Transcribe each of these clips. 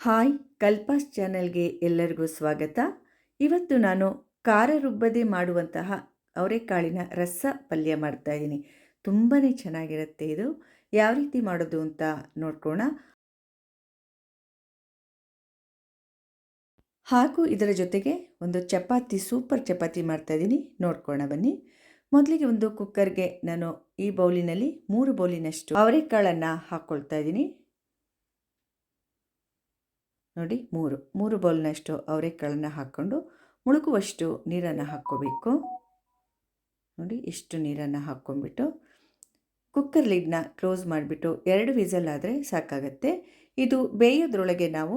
Hi ಕಲ್ಪಾಸ್ ಚಾನೆಲ್ಗೆ ಎಲ್ಲರಿಗೂ ಸ್ವಾಗತ. ಇವತ್ತು ನಾನು ಖಾರ ರುಬ್ಬದೆ ಮಾಡುವಂತಹ ಅವರೆಕಾಳಿನ ರಸ ಪಲ್ಯ ಮಾಡ್ತಾ ಇದ್ದೀನಿ. ತುಂಬಾ ಚೆನ್ನಾಗಿರುತ್ತೆ ಇದು. ಯಾವ ರೀತಿ ಮಾಡೋದು ಅಂತ ನೋಡ್ಕೋಣ. ಹಾಗೂ ಇದರ ಜೊತೆಗೆ ಒಂದು ಚಪಾತಿ, ಸೂಪರ್ ಚಪಾತಿ ಮಾಡ್ತಾ ಇದ್ದೀನಿ. ನೋಡ್ಕೋಣ ಬನ್ನಿ. ಮೊದಲಿಗೆ ಒಂದು ಕುಕ್ಕರ್ಗೆ ನಾನು ಈ ಬೌಲಿನಲ್ಲಿ ಮೂರು ಬೌಲಿನಷ್ಟು ಅವರೆಕಾಳನ್ನು ಹಾಕ್ಕೊಳ್ತಾ ಇದ್ದೀನಿ. ನೋಡಿ, ಮೂರು. ಮೂರು ಬೌಲ್ನಷ್ಟು ಅವರೆಕಾಳನ್ನು ಹಾಕ್ಕೊಂಡು ಮುಳುಗುವಷ್ಟು ನೀರನ್ನು ಹಾಕ್ಕೋಬೇಕು. ನೋಡಿ, ಇಷ್ಟು ನೀರನ್ನು ಹಾಕ್ಕೊಂಡ್ಬಿಟ್ಟು ಕುಕ್ಕರ್ ಲಿಡ್ನ ಕ್ಲೋಸ್ ಮಾಡಿಬಿಟ್ಟು ಎರಡು ವಿಸಲ್ ಆದರೆ ಸಾಕಾಗತ್ತೆ. ಇದು ಬೇಯೋದ್ರೊಳಗೆ ನಾವು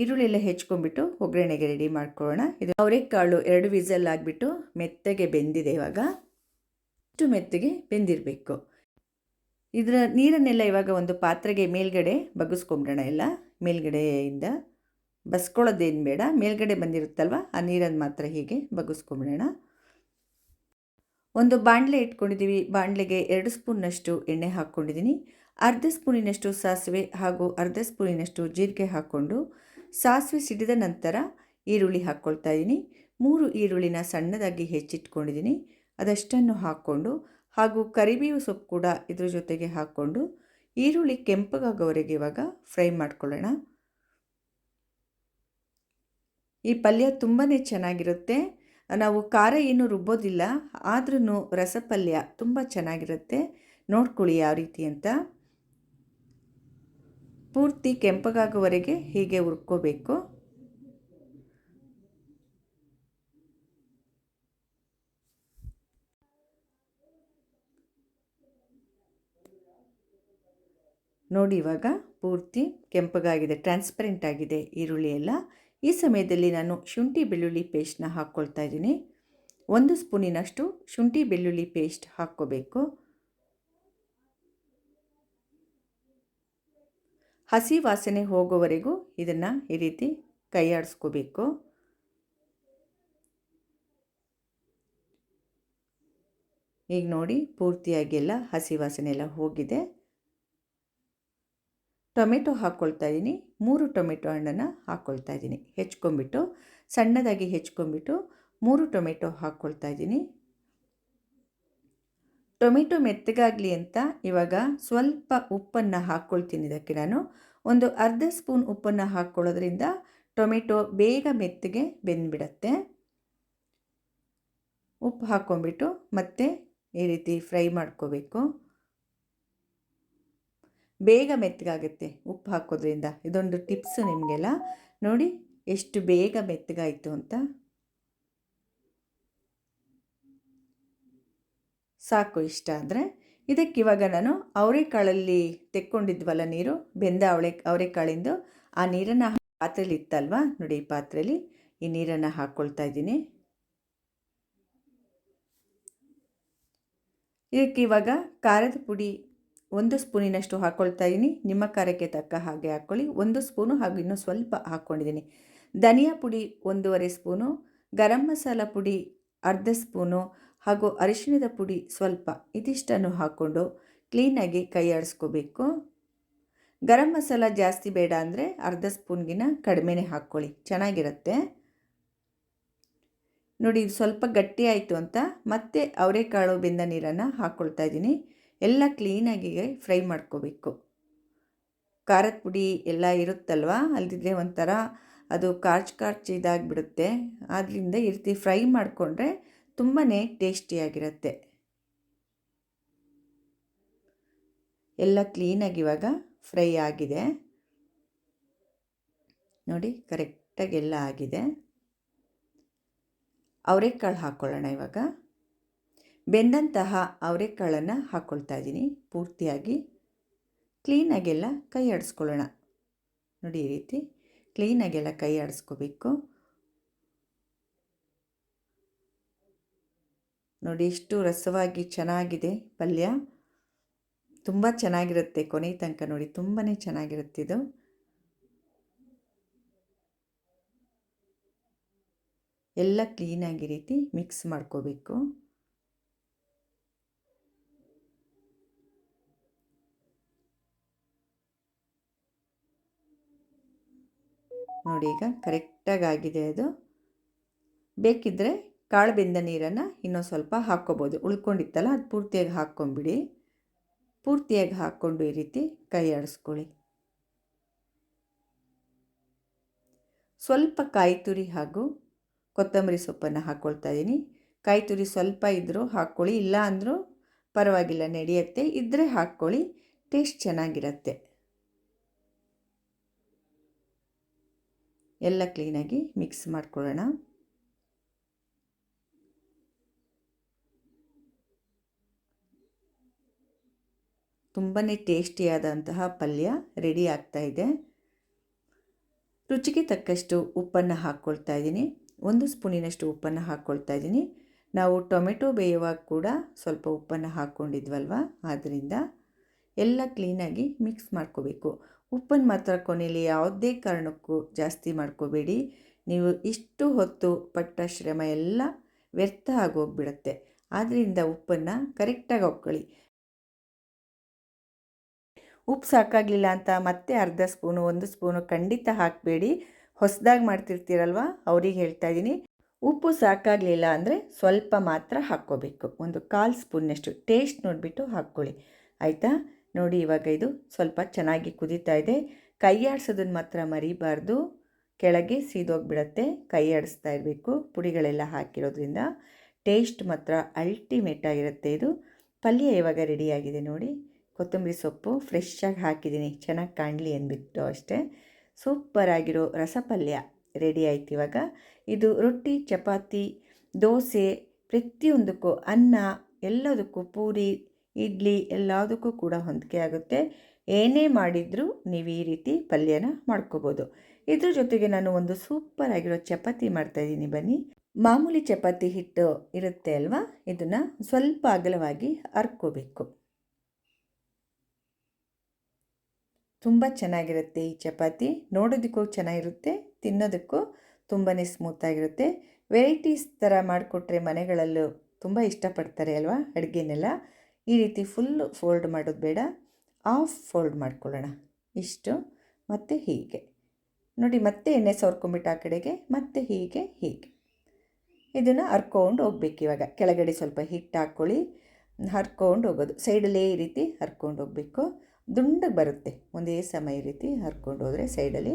ಈರುಳ್ಳಿ ಎಲ್ಲ ಹೆಚ್ಕೊಂಡ್ಬಿಟ್ಟು ಒಗ್ಗರಣೆಗೆ ರೆಡಿ ಮಾಡ್ಕೊಳ್ಳೋಣ. ಇದು ಅವರೆಕಾಳು ಎರಡು ವಿಸಲ್ ಆಗಿಬಿಟ್ಟು ಮೆತ್ತಗೆ ಬೆಂದಿದೆ ಇವಾಗ. ಇಷ್ಟು ಮೆತ್ತಗೆ ಬೆಂದಿರಬೇಕು. ಇದರ ನೀರನ್ನೆಲ್ಲ ಇವಾಗ ಒಂದು ಪಾತ್ರೆಗೆ ಮೇಲ್ಗಡೆ ಬಗ್ಗಿಸ್ಕೊಂಬಿಡೋಣ ಎಲ್ಲ. ಮೇಲ್ಗಡೆಯಿಂದ ಬಸ್ಕೊಳ್ಳೋದೇನು ಬೇಡ, ಮೇಲ್ಗಡೆ ಬಂದಿರುತ್ತಲ್ವ, ಆ ನೀರನ್ನು ಮಾತ್ರ ಹೀಗೆ ಬಗ್ಗಿಸ್ಕೊಂಬಿಡೋಣ. ಒಂದು ಬಾಣಲೆ ಇಟ್ಕೊಂಡಿದ್ದೀವಿ ಬಾಣಲೆಗೆ ಎರಡು ಸ್ಪೂನ್ನಷ್ಟು ಎಣ್ಣೆ ಹಾಕ್ಕೊಂಡಿದ್ದೀನಿ ಅರ್ಧ ಸ್ಪೂನಿನಷ್ಟು ಸಾಸಿವೆ ಹಾಗೂ ಅರ್ಧ ಸ್ಪೂನಿನಷ್ಟು ಜೀರಿಗೆ ಹಾಕ್ಕೊಂಡು ಸಾಸಿವೆ ಸಿಡಿದ ನಂತರ ಈರುಳ್ಳಿ ಹಾಕ್ಕೊಳ್ತಾ ಇದ್ದೀನಿ ಮೂರು ಈರುಳ್ಳಿನ ಸಣ್ಣದಾಗಿ ಹೆಚ್ಚಿಟ್ಕೊಂಡಿದ್ದೀನಿ ಅದಷ್ಟನ್ನು ಹಾಕ್ಕೊಂಡು ಹಾಗೂ ಕರಿಬೇವು ಸೊಪ್ಪು ಕೂಡ ಇದ್ರ ಜೊತೆಗೆ ಹಾಕ್ಕೊಂಡು ಈರುಳ್ಳಿ ಕೆಂಪಗಾಗೋವರೆಗೆ ಇವಾಗ ಫ್ರೈ ಮಾಡ್ಕೊಳ್ಳೋಣ. ಈ ಪಲ್ಯ ತುಂಬಾ ಚೆನ್ನಾಗಿರುತ್ತೆ. ನಾವು ಖಾರ ಏನು ರುಬ್ಬೋದಿಲ್ಲ ಆದ್ರೂ ರಸಪಲ್ಯ ತುಂಬ ಚೆನ್ನಾಗಿರುತ್ತೆ. ನೋಡ್ಕೊಳ್ಳಿ ಯಾವ ರೀತಿ ಅಂತ. ಪೂರ್ತಿ ಕೆಂಪಗಾಗೋವರೆಗೆ ಹೀಗೆ ಹುರ್ಕೋಬೇಕು. ನೋಡಿ ಇವಾಗ ಪೂರ್ತಿ ಕೆಂಪಗಾಗಿದೆ ಟ್ರಾನ್ಸ್ಪರೆಂಟ್ ಆಗಿದೆ ಈರುಳ್ಳಿ ಎಲ್ಲ. ಈ ಸಮಯದಲ್ಲಿ ನಾನು ಶುಂಠಿ ಬೆಳ್ಳುಳ್ಳಿ ಪೇಸ್ಟ್ನ ಹಾಕ್ಕೊಳ್ತಾ ಇದ್ದೀನಿ. ಒಂದು ಸ್ಪೂನಿನಷ್ಟು ಶುಂಠಿ ಬೆಳ್ಳುಳ್ಳಿ ಪೇಸ್ಟ್ ಹಾಕ್ಕೋಬೇಕು. ಹಸಿ ವಾಸನೆ ಹೋಗೋವರೆಗೂ ಇದನ್ನು ಈ ರೀತಿ ಕೈಯಾಡಿಸ್ಕೋಬೇಕು. ಈಗ ನೋಡಿ ಪೂರ್ತಿಯಾಗಿ ಎಲ್ಲ ಹಸಿ ವಾಸನೆ ಎಲ್ಲ ಹೋಗಿದೆ. ಟೊಮೆಟೊ ಹಾಕ್ಕೊಳ್ತಾ ಇದ್ದೀನಿ. ಮೂರು ಟೊಮೆಟೊ ಹಣ್ಣನ್ನು ಹಾಕ್ಕೊಳ್ತಾ ಇದ್ದೀನಿ. ಹೆಚ್ಕೊಂಬಿಟ್ಟು ಸಣ್ಣದಾಗಿ ಹೆಚ್ಕೊಂಬಿಟ್ಟು ಮೂರು ಟೊಮೆಟೊ ಹಾಕ್ಕೊಳ್ತಾ ಇದ್ದೀನಿ. ಟೊಮೆಟೊ ಮೆತ್ತಗಾಗಲಿ ಅಂತ ಇವಾಗ ಸ್ವಲ್ಪ ಉಪ್ಪನ್ನು ಹಾಕ್ಕೊಳ್ತೀನಿ ಇದಕ್ಕೆ ನಾನು. ಒಂದು ಅರ್ಧ ಸ್ಪೂನ್ ಉಪ್ಪನ್ನು ಹಾಕ್ಕೊಳ್ಳೋದ್ರಿಂದ ಟೊಮೆಟೊ ಬೇಗ ಮೆತ್ತಗೆ ಬೆಂದ್ಬಿಡತ್ತೆ. ಉಪ್ಪು ಹಾಕ್ಕೊಂಬಿಟ್ಟು ಮತ್ತೆ ಈ ರೀತಿ ಫ್ರೈ ಮಾಡ್ಕೋಬೇಕು. ಬೇಗ ಮೆತ್ತಗಾಗುತ್ತೆ ಉಪ್ಪು ಹಾಕೋದ್ರಿಂದ. ಇದೊಂದು ಟಿಪ್ಸು ನಿಮಗೆಲ್ಲ. ನೋಡಿ ಎಷ್ಟು ಬೇಗ ಮೆತ್ತಗಾಯಿತು ಅಂತ. ಸಾಕು ಇಷ್ಟ ಅಂದರೆ ಇದಕ್ಕಿವಾಗ ನಾನು ಅವರೆಕಾಳಲ್ಲಿ ತೆಕ್ಕೊಂಡಿದ್ವಲ್ಲ ನೀರು. ಬೆಂದ ಅವಳೆ ಅವರೆಕಾಳಿಂದು ಆ ನೀರನ್ನು ಪಾತ್ರೆಲಿ ಇತ್ತಲ್ವ? ನೋಡಿ ಈ ಪಾತ್ರೆಯಲ್ಲಿ ಈ ನೀರನ್ನು ಹಾಕ್ಕೊಳ್ತಾ ಇದ್ದೀನಿ. ಇದಕ್ಕೆ ಇವಾಗ ಖಾರದ ಪುಡಿ ಒಂದು ಸ್ಪೂನಿನಷ್ಟು ಹಾಕ್ಕೊಳ್ತಾ ಇದ್ದೀನಿ ನಿಮ್ಮ ಖಾರಕ್ಕೆ ತಕ್ಕ ಹಾಗೆ ಹಾಕ್ಕೊಳ್ಳಿ ಒಂದು ಸ್ಪೂನು ಹಾಗೂ ಇನ್ನೂ ಸ್ವಲ್ಪ ಹಾಕ್ಕೊಂಡಿದ್ದೀನಿ. ಧನಿಯಾ ಪುಡಿ ಒಂದೂವರೆ ಸ್ಪೂನು, ಗರಂ ಮಸಾಲ ಪುಡಿ ಅರ್ಧ ಸ್ಪೂನು ಹಾಗೂ ಅರಿಶಿಣದ ಪುಡಿ ಸ್ವಲ್ಪ ಇದಿಷ್ಟನ್ನು ಹಾಕ್ಕೊಂಡು ಕ್ಲೀನಾಗಿ ಕೈ ಆಡಿಸ್ಕೋಬೇಕು. ಗರಂ ಮಸಾಲ ಜಾಸ್ತಿ ಬೇಡ ಅಂದರೆ ಅರ್ಧ ಸ್ಪೂನ್ಗಿನ ಕಡಿಮೆನೇ ಹಾಕ್ಕೊಳ್ಳಿ. ಚೆನ್ನಾಗಿರುತ್ತೆ. ನೋಡಿ, ಸ್ವಲ್ಪ ಗಟ್ಟಿ ಆಯಿತು ಅಂತ ಮತ್ತೆ ಅವರೆಕಾಳು ಬೆಂದ ನೀರನ್ನು ಹಾಕ್ಕೊಳ್ತಾ ಇದ್ದೀನಿ ಎಲ್ಲ ಕ್ಲೀನಾಗಿ ಫ್ರೈ ಮಾಡ್ಕೋಬೇಕು. ಖಾರದ ಪುಡಿ ಎಲ್ಲ ಇರುತ್ತಲ್ವ? ಅಲ್ದಿದ್ದರೆ ಒಂಥರ ಅದು ಕಾರ್ಚ್ ಕಾರ್ಚ್ ಇದಾಗಿಬಿಡುತ್ತೆ. ಆದ್ದರಿಂದ ಈ ಫ್ರೈ ಮಾಡಿಕೊಂಡ್ರೆ ತುಂಬಾ ಟೇಸ್ಟಿಯಾಗಿರುತ್ತೆ ಎಲ್ಲ ಕ್ಲೀನಾಗಿ ಇವಾಗ ಫ್ರೈ ಆಗಿದೆ. ನೋಡಿ ಕರೆಕ್ಟಾಗಿ ಎಲ್ಲ ಆಗಿದೆ. ಅವರೆಕಾಳು ಹಾಕ್ಕೊಳ್ಳೋಣ ಇವಾಗ. ಬೆಂದಂತಹ ಅವರೆಕಾಳನ್ನು ಹಾಕ್ಕೊಳ್ತಾ ಇದ್ದೀನಿ. ಪೂರ್ತಿಯಾಗಿ ಕ್ಲೀನಾಗೆಲ್ಲ ಕೈ ಆಡಿಸ್ಕೊಳ್ಳೋಣ. ನೋಡಿ ಈ ರೀತಿ ಕ್ಲೀನಾಗೆಲ್ಲ ಕೈ ಆಡಿಸ್ಕೋಬೇಕು. ನೋಡಿ ಇಷ್ಟು ರಸವಾಗಿ ಚೆನ್ನಾಗಿದೆ ಪಲ್ಯ. ತುಂಬ ಚೆನ್ನಾಗಿರುತ್ತೆ ಕೊನೆ ತನಕ ನೋಡಿ ತುಂಬಾ ಚೆನ್ನಾಗಿರುತ್ತೆ ಇದು. ಎಲ್ಲ ಕ್ಲೀನಾಗಿ ರೀತಿ ಮಿಕ್ಸ್ ಮಾಡ್ಕೋಬೇಕು. ನೋಡಿ ಈಗ ಕರೆಕ್ಟಾಗಿ ಆಗಿದೆ ಅದು. ಬೇಕಿದ್ದರೆ ಕಾಳು ಬೆಂದ ನೀರನ್ನು ಇನ್ನೊಂದು ಸ್ವಲ್ಪ ಹಾಕ್ಕೋಬೋದು. ಉಳ್ಕೊಂಡಿತ್ತಲ್ಲ, ಅದು ಪೂರ್ತಿಯಾಗಿ ಹಾಕ್ಕೊಂಬಿಡಿ ಪೂರ್ತಿಯಾಗಿ ಹಾಕ್ಕೊಂಡು ಈ ರೀತಿ ಕೈ ಆಡಿಸ್ಕೊಳ್ಳಿ. ಸ್ವಲ್ಪ ಕಾಯಿ ತುರಿ ಹಾಗೂ ಕೊತ್ತಂಬರಿ ಸೊಪ್ಪನ್ನು ಹಾಕ್ಕೊಳ್ತಾ ಇದ್ದೀನಿ. ಕಾಯಿ ತುರಿ ಸ್ವಲ್ಪ ಇದ್ದರೂ ಹಾಕ್ಕೊಳ್ಳಿ, ಇಲ್ಲ ಅಂದರೂ ಪರವಾಗಿಲ್ಲ, ನಡೆಯುತ್ತೆ. ಇದ್ದರೆ ಹಾಕ್ಕೊಳ್ಳಿ, ಟೇಸ್ಟ್ ಚೆನ್ನಾಗಿರುತ್ತೆ. ಎಲ್ಲ ಕ್ಲೀನಾಗಿ ಮಿಕ್ಸ್ ಮಾಡ್ಕೊಳ್ಳೋಣ. ತುಂಬಾ ಟೇಸ್ಟಿಯಾದಂತಹ ಪಲ್ಯ ರೆಡಿ ಆಗ್ತಾ ಇದೆ. ರುಚಿಗೆ ತಕ್ಕಷ್ಟು ಉಪ್ಪನ್ನು ಹಾಕ್ಕೊಳ್ತಾ ಇದ್ದೀನಿ. ಒಂದು ಸ್ಪೂನಿನಷ್ಟು ಉಪ್ಪನ್ನು ಹಾಕ್ಕೊಳ್ತಾ ಇದ್ದೀನಿ. ನಾವು ಟೊಮೆಟೊ ಬೇಯುವಾಗ ಕೂಡ ಸ್ವಲ್ಪ ಉಪ್ಪನ್ನು ಹಾಕ್ಕೊಂಡಿದ್ವಲ್ವ? ಆದ್ದರಿಂದ ಎಲ್ಲ ಕ್ಲೀನಾಗಿ ಮಿಕ್ಸ್ ಮಾಡ್ಕೋಬೇಕು. ಉಪ್ಪನ್ನು ಮಾತ್ರ ಕೊನೆಯಲ್ಲಿ ಯಾವುದೇ ಕಾರಣಕ್ಕೂ ಜಾಸ್ತಿ ಮಾಡ್ಕೋಬೇಡಿ. ನೀವು ಇಷ್ಟು ಹೊತ್ತು ಪಟ್ಟ ಶ್ರಮ ಎಲ್ಲ ವ್ಯರ್ಥ ಆಗೋಗ್ಬಿಡುತ್ತೆ ಆದ್ದರಿಂದ ಉಪ್ಪನ್ನು ಕರೆಕ್ಟಾಗಿ ಹಾಕ್ಕೊಳ್ಳಿ ಉಪ್ಪು ಸಾಕಾಗಲಿಲ್ಲ ಅಂತ ಮತ್ತೆ ಅರ್ಧ ಸ್ಪೂನು, ಒಂದು ಸ್ಪೂನು ಖಂಡಿತ ಹಾಕಬೇಡಿ. ಹೊಸದಾಗಿ ಮಾಡ್ತಿರ್ತೀರಲ್ವ? ಅವ್ರಿಗೆ ಹೇಳ್ತಾ ಇದ್ದೀನಿ. ಉಪ್ಪು ಸಾಕಾಗಲಿಲ್ಲ ಅಂದರೆ ಸ್ವಲ್ಪ ಮಾತ್ರ ಹಾಕ್ಕೋಬೇಕು. ಒಂದು ಕಾಲು ಸ್ಪೂನ್ನಷ್ಟು ಟೇಸ್ಟ್ ನೋಡಿಬಿಟ್ಟು ಹಾಕ್ಕೊಳ್ಳಿ. ಆಯಿತಾ? ನೋಡಿ, ಇವಾಗ ಇದು ಸ್ವಲ್ಪ ಚೆನ್ನಾಗಿ ಕುದೀತಾ ಇದೆ. ಕೈ ಆಡಿಸೋದನ್ನು ಮಾತ್ರ ಮರಿಬಾರ್ದು. ಕೆಳಗೆ ಸೀದೋಗಿಬಿಡತ್ತೆ. ಕೈ ಆಡಿಸ್ತಾ ಇರಬೇಕು. ಪುಡಿಗಳೆಲ್ಲ ಹಾಕಿರೋದ್ರಿಂದ ಟೇಸ್ಟ್ ಮಾತ್ರ ಅಲ್ಟಿಮೇಟ್ ಆಗಿರುತ್ತೆ ಇದು. ಪಲ್ಯ ಇವಾಗ ರೆಡಿಯಾಗಿದೆ ನೋಡಿ. ಕೊತ್ತಂಬರಿ ಸೊಪ್ಪು ಫ್ರೆಶ್ಶಾಗಿ ಹಾಕಿದ್ದೀನಿ. ಚೆನ್ನಾಗಿ ಕಾಣಲಿ ಅಂದ್ಬಿಟ್ಟು ಅಷ್ಟೇ. ಸೂಪರಾಗಿರೋ ರಸಪಲ್ಯ ರೆಡಿ ಆಯ್ತು ಇವಾಗ. ಇದು ರೊಟ್ಟಿ, ಚಪಾತಿ, ದೋಸೆ ಪ್ರತಿಯೊಂದಕ್ಕೂ ಅನ್ನ ಎಲ್ಲದಕ್ಕೂ ಪೂರಿ ಇಡ್ಲಿ ಎಲ್ಲದಕ್ಕೂ ಕೂಡ ಹೊಂದಿಕೆ ಆಗುತ್ತೆ. ಏನೇ ಮಾಡಿದರೂ ನೀವು ಈ ರೀತಿ ಪಲ್ಯನ ಮಾಡ್ಕೋಬೋದು. ಇದ್ರ ಜೊತೆಗೆ ನಾನು ಒಂದು ಸೂಪರ್ ಆಗಿರೋ ಚಪಾತಿ ಮಾಡ್ತಾಯಿದ್ದೀನಿ ಬನ್ನಿ. ಮಾಮೂಲಿ ಚಪಾತಿ ಹಿಟ್ಟು ಇರುತ್ತೆ ಅಲ್ವಾ? ಇದನ್ನು ಸ್ವಲ್ಪ ಅಗಲವಾಗಿ ಹರ್ಕೋಬೇಕು ತುಂಬ ಚೆನ್ನಾಗಿರುತ್ತೆ ಈ ಚಪಾತಿ. ನೋಡೋದಕ್ಕೂ ಚೆನ್ನಾಗಿರುತ್ತೆ, ತಿನ್ನೋದಕ್ಕೂ ತುಂಬಾ ಸ್ಮೂತಾಗಿರುತ್ತೆ ವೆರೈಟೀಸ್ ಥರ ಮಾಡಿಕೊಟ್ರೆ ಮನೆಗಳಲ್ಲೂ ತುಂಬ ಇಷ್ಟಪಡ್ತಾರೆ ಅಲ್ವಾ ಅಡುಗೆನೆಲ್ಲ? ಈ ರೀತಿ ಫುಲ್ಲು ಫೋಲ್ಡ್ ಮಾಡೋದು ಬೇಡ. ಆಫ್ ಫೋಲ್ಡ್ ಮಾಡ್ಕೊಳ್ಳೋಣ. ಇಷ್ಟು, ಮತ್ತು ಹೀಗೆ. ನೋಡಿ, ಮತ್ತೆ ಎಣ್ಣೆ ಸವರ್ಕೊಂಬಿಟ್ಟು ಆ ಕಡೆಗೆ, ಮತ್ತೆ ಹೀಗೆ ಹೀಗೆ. ಇದನ್ನು ಹರ್ಕೊಂಡು ಹೋಗ್ಬೇಕು ಇವಾಗ. ಕೆಳಗಡೆ ಸ್ವಲ್ಪ ಹಿಟ್ಟು ಹಾಕ್ಕೊಳ್ಳಿ. ಹರ್ಕೊಂಡು ಹೋಗೋದು. ಸೈಡಲ್ಲೇ ಈ ರೀತಿ ಹರ್ಕೊಂಡು ಹೋಗಬೇಕು. ದುಂಡಗೆ ಬರುತ್ತೆ. ಒಂದೇ ಸಮಯ ರೀತಿ ಹರ್ಕೊಂಡು ಹೋದರೆ ಸೈಡಲ್ಲಿ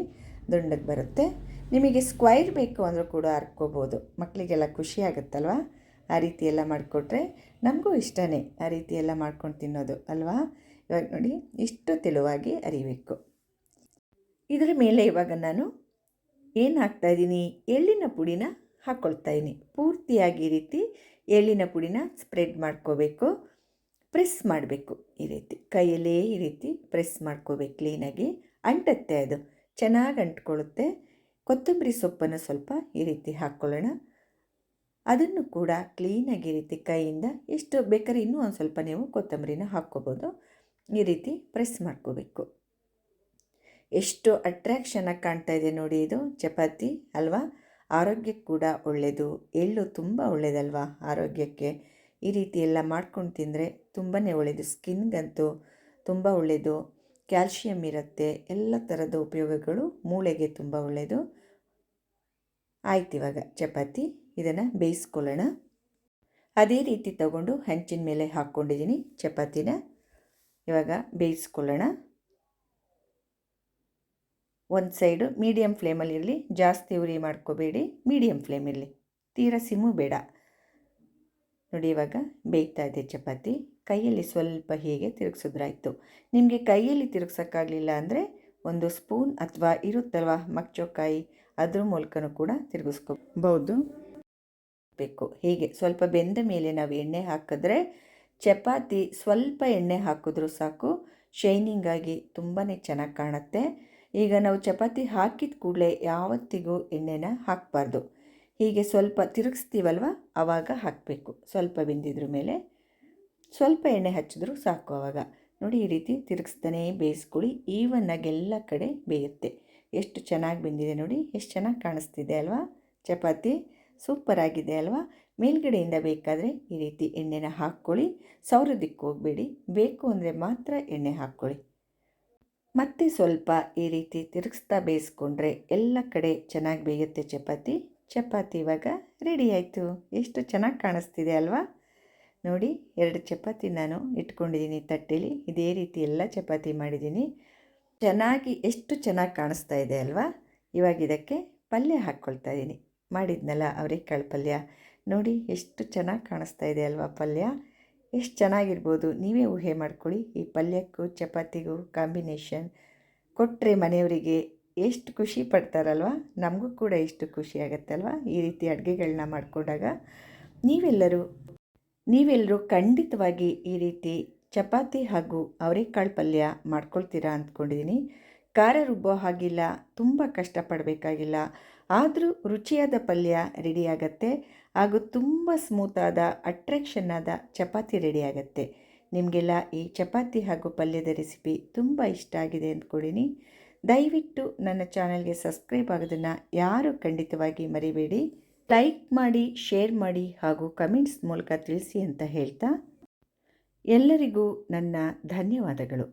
ದುಂಡಗೆ ಬರುತ್ತೆ. ನಿಮಗೆ ಸ್ಕ್ವೈರ್ ಬೇಕು ಅಂದರೂ ಕೂಡ ಹರ್ಕೋಬೋದು. ಮಕ್ಕಳಿಗೆಲ್ಲ ಖುಷಿ ಆ ರೀತಿ ಎಲ್ಲ ಮಾಡಿಕೊಟ್ರೆ ನಮಗೂ ಇಷ್ಟನೇ ಆ ರೀತಿ ಎಲ್ಲ ಮಾಡ್ಕೊಂಡು ತಿನ್ನೋದು, ಅಲ್ವಾ? ಇವಾಗ ನೋಡಿ, ಇಷ್ಟು ತೆಳುವಾಗಿ ಅರಿಬೇಕು. ಇದರ ಮೇಲೆ ಇವಾಗ ನಾನು ಏನು ಹಾಕ್ತಾಯಿದ್ದೀನಿ ಎಳ್ಳಿನ ಪುಡಿನ ಹಾಕ್ಕೊಳ್ತಾಯಿದ್ದೀನಿ ಪೂರ್ತಿಯಾಗಿ ಈ ರೀತಿ ಎಳ್ಳಿನ ಪುಡಿನ ಸ್ಪ್ರೆಡ್ ಮಾಡ್ಕೋಬೇಕು. ಪ್ರೆಸ್ ಮಾಡಬೇಕು ಈ ರೀತಿ. ಕೈಯಲ್ಲೇ ಈ ರೀತಿ ಪ್ರೆಸ್ ಮಾಡ್ಕೋಬೇಕು ಕ್ಲೀನಾಗಿ ಅಂಟತ್ತೆ ಅದು. ಚೆನ್ನಾಗಿ ಅಂಟ್ಕೊಳ್ಳುತ್ತೆ. ಕೊತ್ತಂಬರಿ ಸೊಪ್ಪನ್ನು ಸ್ವಲ್ಪ ಈ ರೀತಿ ಹಾಕ್ಕೊಳ್ಳೋಣ. ಅದನ್ನು ಕೂಡ ಕ್ಲೀನಾಗಿ ಈ ರೀತಿ ಕೈಯಿಂದ ಎಷ್ಟು ಬೇಕಾದ್ರೆ ಇನ್ನೂ ಒಂದು ಸ್ವಲ್ಪ ನೀವು ಕೊತ್ತಂಬರಿನ ಹಾಕ್ಕೋಬೋದು. ಈ ರೀತಿ ಪ್ರೆಸ್ ಮಾಡ್ಕೋಬೇಕು. ಎಷ್ಟು ಅಟ್ರ್ಯಾಕ್ಷನಾಗಿ ಕಾಣ್ತಾ ಇದೆ ನೋಡಿ ಇದು. ಚಪಾತಿ ಅಲ್ವಾ? ಆರೋಗ್ಯಕ್ಕೆ ಕೂಡ ಒಳ್ಳೆಯದು ಎಳ್ಳು ತುಂಬ ಒಳ್ಳೆಯದಲ್ವಾ ಆರೋಗ್ಯಕ್ಕೆ? ಈ ರೀತಿ ಎಲ್ಲ ಮಾಡ್ಕೊಂಡು ತಿಂದರೆ ತುಂಬಾ ಒಳ್ಳೆಯದು ಸ್ಕಿನ್ಗಂತೂ ತುಂಬ ಒಳ್ಳೆಯದು ಕ್ಯಾಲ್ಶಿಯಂ ಇರುತ್ತೆ. ಎಲ್ಲ ಥರದ ಉಪಯೋಗಗಳು ಮೂಳೆಗೆ ತುಂಬ ಒಳ್ಳೆಯದು ಆಯ್ತು ಇವಾಗ. ಚಪಾತಿ. ಇದನ್ನು ಬೇಯಿಸ್ಕೊಳ್ಳೋಣ. ಅದೇ ರೀತಿ ತಗೊಂಡು ಹಂಚಿನ ಮೇಲೆ ಹಾಕ್ಕೊಂಡಿದ್ದೀನಿ ಚಪಾತಿನ. ಇವಾಗ ಬೇಯಿಸ್ಕೊಳ್ಳೋಣ. ಒಂದು ಸೈಡು ಮೀಡಿಯಮ್ ಫ್ಲೇಮಲ್ಲಿರಲಿ ಜಾಸ್ತಿ ಉರಿ ಮಾಡ್ಕೋಬೇಡಿ ಮೀಡಿಯಮ್ ಫ್ಲೇಮಿರಲಿ ತೀರಾ ಸಿಮ್ಮು ಬೇಡ. ನೋಡಿ ಇವಾಗ ಬೇಯ್ತಾ ಇದೆ ಚಪಾತಿ. ಕೈಯಲ್ಲಿ ಸ್ವಲ್ಪ ಹೀಗೆ ತಿರುಗಿಸಿದ್ರಾಯ್ತು. ನಿಮಗೆ ಕೈಯಲ್ಲಿ ತಿರುಗ್ಸೋಕ್ಕಾಗಲಿಲ್ಲ ಅಂದರೆ ಒಂದು ಸ್ಪೂನ್ ಅಥವಾ ಇರುತ್ತಲ್ವ ಮಕ್ಚೋಕಾಯಿ ಅದ್ರ ಮೂಲಕನೂ ಕೂಡ ತಿರುಗಿಸ್ಕೋಬಹುದು ಬೇಕು ಹೀಗೆ ಸ್ವಲ್ಪ ಬೆಂದ ಮೇಲೆ ನಾವು ಎಣ್ಣೆ ಹಾಕಿದ್ರೆ ಚಪಾತಿ ಸ್ವಲ್ಪ ಎಣ್ಣೆ ಹಾಕಿದ್ರೂ ಸಾಕು ಶೈನಿಂಗಾಗಿ ತುಂಬಾ ಚೆನ್ನಾಗಿ ಕಾಣುತ್ತೆ. ಈಗ ನಾವು ಚಪಾತಿ ಹಾಕಿದ ಕೂಡಲೇ ಯಾವತ್ತಿಗೂ ಎಣ್ಣೆನ ಹಾಕಬಾರ್ದು. ಹೀಗೆ ಸ್ವಲ್ಪ ತಿರುಗಿಸ್ತೀವಲ್ವ? ಆವಾಗ ಹಾಕಬೇಕು. ಸ್ವಲ್ಪ ಬೆಂದಿದ್ರ ಮೇಲೆ ಸ್ವಲ್ಪ ಎಣ್ಣೆ ಹಚ್ಚಿದ್ರು ಸಾಕು ಆವಾಗ ನೋಡಿ ಈ ರೀತಿ ತಿರುಗಿಸ್ತಾನೆ ಬೇಯಿಸ್ಕೊಳ್ಳಿ. ಈವನ್ ಆಗೆಲ್ಲ ಕಡೆ ಬೇಯುತ್ತೆ. ಎಷ್ಟು ಚೆನ್ನಾಗಿ ಬೆಂದಿದೆ ನೋಡಿ, ಎಷ್ಟು ಚೆನ್ನಾಗಿ ಕಾಣಿಸ್ತಿದೆ ಅಲ್ವಾ? ಚಪಾತಿ. ಸೂಪರ್ ಆಗಿದೆ ಅಲ್ವಾ? ಮೇಲ್ಗಡೆಯಿಂದ ಬೇಕಾದರೆ ಈ ರೀತಿ ಎಣ್ಣೆನ ಹಾಕ್ಕೊಳ್ಳಿ. ಸೌರದಿಕ್ಕೆ ಹೋಗಬೇಡಿ. ಬೇಕು ಅಂದರೆ ಮಾತ್ರ ಎಣ್ಣೆ ಹಾಕ್ಕೊಳ್ಳಿ. ಮತ್ತೆ ಸ್ವಲ್ಪ ಈ ರೀತಿ ತಿರುಗಿಸ್ತಾ ಬೇಯಿಸ್ಕೊಂಡ್ರೆ ಎಲ್ಲ ಕಡೆ ಚೆನ್ನಾಗಿ ಬೇಯುತ್ತೆ ಚಪಾತಿ. ಚಪಾತಿ ಇವಾಗ ರೆಡಿ ಆಯಿತು. ಎಷ್ಟು ಚೆನ್ನಾಗಿ ಕಾಣಿಸ್ತಿದೆ ಅಲ್ವಾ? ನೋಡಿ, ಎರಡು ಚಪಾತಿ ನಾನು ಇಟ್ಕೊಂಡಿದ್ದೀನಿ ತಟ್ಟೆಲಿ. ಇದೇ ರೀತಿ ಎಲ್ಲ ಚಪಾತಿ ಮಾಡಿದ್ದೀನಿ. ಚೆನ್ನಾಗಿ ಎಷ್ಟು ಚೆನ್ನಾಗಿ ಕಾಣಿಸ್ತಾ ಇದೆ ಅಲ್ವಾ? ಇವಾಗ ಇದಕ್ಕೆ ಪಲ್ಯ ಹಾಕ್ಕೊಳ್ತಾ ಇದ್ದೀನಿ ಮಾಡಿದ್ನಲ್ಲ ಅವರೆಕಾಳು ಪಲ್ಯ. ನೋಡಿ ಎಷ್ಟು ಚೆನ್ನಾಗಿ ಕಾಣಿಸ್ತಾ ಇದೆ ಅಲ್ವಾ ಪಲ್ಯ? ಎಷ್ಟು ಚೆನ್ನಾಗಿರ್ಬೋದು. ನೀವೇ ಊಹೆ ಮಾಡ್ಕೊಳ್ಳಿ. ಈ ಪಲ್ಯಕ್ಕೂ, ಚಪಾತಿಗೂ ಕಾಂಬಿನೇಷನ್ ಕೊಟ್ಟರೆ ಮನೆಯವರಿಗೆ ಎಷ್ಟು ಖುಷಿ ಪಡ್ತಾರಲ್ವ? ನಮಗೂ ಕೂಡ ಎಷ್ಟು ಖುಷಿ ಆಗುತ್ತಲ್ವ ಈ ರೀತಿ ಅಡುಗೆಗಳನ್ನ ಮಾಡಿಕೊಂಡಾಗ ನೀವೆಲ್ಲರೂ ನೀವೆಲ್ಲರೂ ಖಂಡಿತವಾಗಿ ಈ ರೀತಿ ಚಪಾತಿ ಹಾಗೂ ಅವರೆಕಾಳು ಪಲ್ಯ ಮಾಡ್ಕೊಳ್ತೀರಾ ಅಂದ್ಕೊಂಡಿದ್ದೀನಿ. ಖಾರ ರುಬ್ಬೋ ಹಾಗಿಲ್ಲ, ತುಂಬ ಕಷ್ಟಪಡಬೇಕಾಗಿಲ್ಲ. ಆದರೂ ರುಚಿಯಾದ ಪಲ್ಯ ರೆಡಿಯಾಗತ್ತೆ ಹಾಗೂ ತುಂಬ ಸ್ಮೂತಾದ ಅಟ್ರಾಕ್ಷನ್ ಆದ ಚಪಾತಿ ರೆಡಿಯಾಗತ್ತೆ. ನಿಮಗೆಲ್ಲ ಈ ಚಪಾತಿ ಹಾಗೂ ಪಲ್ಯದ ರೆಸಿಪಿ ತುಂಬ ಇಷ್ಟ ಆಗಿದೆ ಅಂದ್ಕೊಂಡಿನಿ ದಯವಿಟ್ಟು ನನ್ನ ಚಾನಲ್ಗೆ ಸಬ್ಸ್ಕ್ರೈಬ್ ಆಗೋದನ್ನು ಯಾರು ಖಂಡಿತವಾಗಿ ಮರಿಬೇಡಿ. ಲೈಕ್ ಮಾಡಿ, ಶೇರ್ ಮಾಡಿ ಹಾಗೂ ಕಮೆಂಟ್ಸ್ ಮೂಲಕ ತಿಳಿಸಿ ಅಂತ ಹೇಳ್ತಾ ಎಲ್ಲರಿಗೂ ನನ್ನ ಧನ್ಯವಾದಗಳು.